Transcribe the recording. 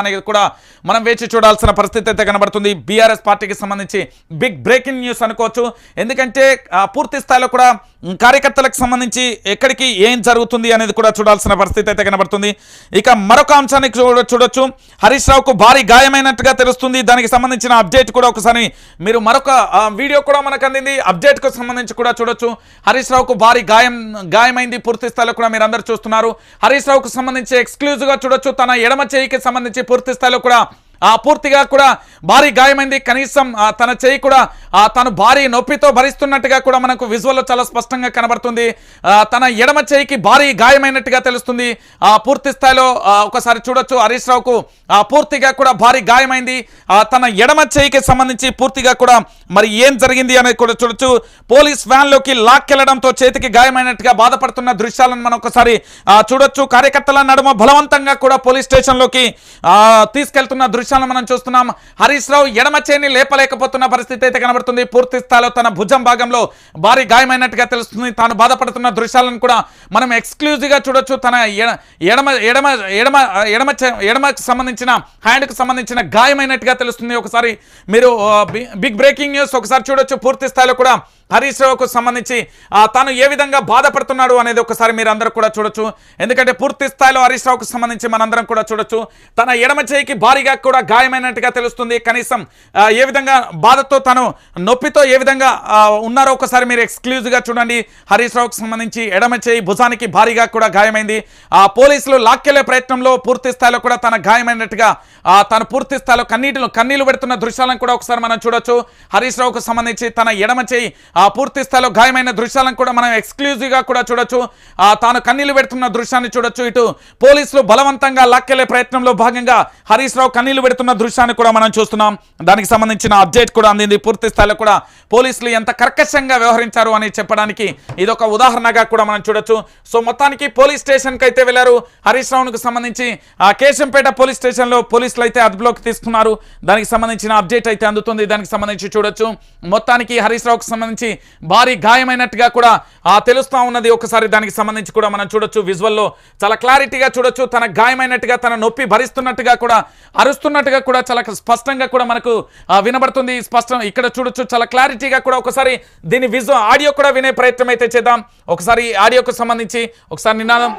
అనేది కూడా మనం వేచి చూడాల్సిన పరిస్థితి అయితే కనబడుతుంది. బీఆర్ఎస్ పార్టీకి సంబంధించి బిగ్ బ్రేకింగ్ న్యూస్ అనుకోవచ్చు. ఎందుకంటే పూర్తి స్థాయిలో కూడా కార్యకర్తలకు సంబంధించి ఎక్కడికి ఏం జరుగుతుంది అనేది కూడా చూడాల్సిన పరిస్థితి అయితే కనబడుతుంది. ఇక మరొక అంశాన్ని చూడ చూడొచ్చు. హరీష్ రావుకు భారీ గాయమైనట్టుగా తెలుస్తుంది. దానికి సంబంధించిన అప్డేట్ కూడా ఒకసారి మీరు మరొక వీడియో కూడా మనకు అందింది. అప్డేట్కు సంబంధించి కూడా చూడొచ్చు. హరీష్ రావుకు భారీ గాయం గాయమైంది. పూర్తి స్థాయిలో కూడా మీరు అందరు చూస్తున్నారు. హరీష్ రావుకు సంబంధించి ఎక్స్క్లూజివ్గా చూడొచ్చు. తన ఎడమ చేయికి సంబంధించి పూర్తి స్థాయిలో కూడా ఆ పూర్తిగా కూడా భారీ గాయమైంది. కనీసం తన చేయి కూడా తను భారీ నొప్పితో భరిస్తున్నట్టుగా కూడా మనకు విజువల్లో చాలా స్పష్టంగా కనబడుతుంది. తన ఎడమ చేయికి భారీ గాయమైనట్టుగా తెలుస్తుంది. ఆ పూర్తి స్థాయిలో ఒకసారి చూడొచ్చు. హరీష్ రావుకు పూర్తిగా కూడా భారీ గాయమైంది. తన ఎడమ చేయికి సంబంధించి పూర్తిగా కూడా మరి ఏం జరిగింది అనేది కూడా చూడొచ్చు. పోలీస్ వ్యాన్లోకి లాక్కెళ్ళడంతో చేతికి గాయమైనట్టుగా బాధపడుతున్న దృశ్యాలను మనం ఒకసారి చూడొచ్చు. కార్యకర్తల నడుమ బలవంతంగా కూడా పోలీస్ స్టేషన్లోకి తీసుకెళ్తున్న తీసుకెళ్తున్న దృశ్యాలను మనం చూస్తున్నాం. హరీష్ రావు ఎడమ చేయిని లేపలేకపోతున్న పరిస్థితి అయితే కనబడుతుంది. పూర్తి స్థాయిలో తన భుజం భాగంలో భారీ గాయమైనట్టుగా తెలుస్తుంది. తాను బాధపడుతున్న దృశ్యాలను కూడా మనం ఎక్స్క్లూజివ్గా చూడొచ్చు. తన ఎడమ ఎడమ ఎడమ ఎడమ చే- ఎడమకు సంబంధించిన హ్యాండ్కు సంబంధించిన గాయమైనట్టుగా తెలుస్తుంది. ఒకసారి మీరు బిగ్ బ్రేకింగ్ న్యూస్ ఒకసారి చూడొచ్చు. పూర్తి స్థాయిలో కూడా హరీష్ రావుకు సంబంధించి తాను ఏ విధంగా బాధపడుతున్నాడు అనేది ఒకసారి మీరు అందరూ కూడా చూడొచ్చు. ఎందుకంటే పూర్తి స్థాయిలో హరీష్ రావుకు సంబంధించి మనందరం కూడా చూడొచ్చు. తన ఎడమ చేయికి భారీగా కూడా గాయమైనట్టుగా తెలుస్తుంది. కనీసం ఏ విధంగా బాధతో తను నొప్పితో ఏ విధంగా ఉన్నారో ఒకసారి మీరు ఎక్స్క్లూజివ్గా చూడండి. హరీష్ రావుకు సంబంధించి ఎడమ చేయి భుజానికి భారీగా కూడా గాయమైంది. ఆ పోలీసులు లాక్కెళ్ళే ప్రయత్నంలో పూర్తి స్థాయిలో కూడా తన గాయమైనట్టుగా తను పూర్తి స్థాయిలో కన్నీటిలో కన్నీళ్ళు పెడుతున్న దృశ్యాలను కూడా ఒకసారి మనం చూడొచ్చు. హరీష్ రావుకు సంబంధించి తన ఎడమ చేయి ఆ పూర్తి స్థాయిలో గాయమైన దృశ్యాలను కూడా మనం ఎక్స్క్లూజివ్గా కూడా చూడొచ్చు. తాను కన్నీళ్ళు పెడుతున్న దృశ్యాన్ని చూడొచ్చు. ఇటు పోలీసులు బలవంతంగా లాక్కెళ్ళే ప్రయత్నంలో భాగంగా హరీష్ రావు కన్నీళ్ళు పెడుతున్న దృశ్యాన్ని కూడా మనం చూస్తున్నాం. దానికి సంబంధించిన అప్డేట్ కూడా అందింది. పూర్తి స్థాయిలో కూడా పోలీసులు ఎంత కర్కశంగా వ్యవహరించారు అని చెప్పడానికి ఇది ఒక ఉదాహరణగా కూడా మనం చూడొచ్చు. సో మొత్తానికి పోలీస్ స్టేషన్కి అయితే వెళ్ళారు. హరీష్ రావు సంబంధించి ఆ కేశంపేట పోలీస్ స్టేషన్లో పోలీసులు అయితే అదుపులోకి తీసుకున్నారు. దానికి సంబంధించిన అప్డేట్ అయితే అందుతుంది. దానికి సంబంధించి చూడొచ్చు. మొత్తానికి హరీష్ రావుకు సంబంధించి భారీ గాయమైనట్టుగా కూడా ఆ తెలుస్తా ఉన్నది. ఒకసారి దానికి సంబంధించి కూడా మనం చూడొచ్చు. విజువల్లో చాలా క్లారిటీగా చూడొచ్చు. తన గాయమైనట్టుగా తన నొప్పి భరిస్తున్నట్టుగా కూడా అరుస్తున్న అరుస్తున్నట్టుగా కూడా చాలా స్పష్టంగా కూడా మనకు వినబడుతుంది. స్పష్టం ఇక్కడ చూడొచ్చు. చాలా క్లారిటీగా కూడా ఒకసారి దీని విజువల్ ఆడియో కూడా వినే ప్రయత్నం అయితే చేద్దాం. ఒకసారి ఆడియోకు సంబంధించి ఒకసారి నినాదం.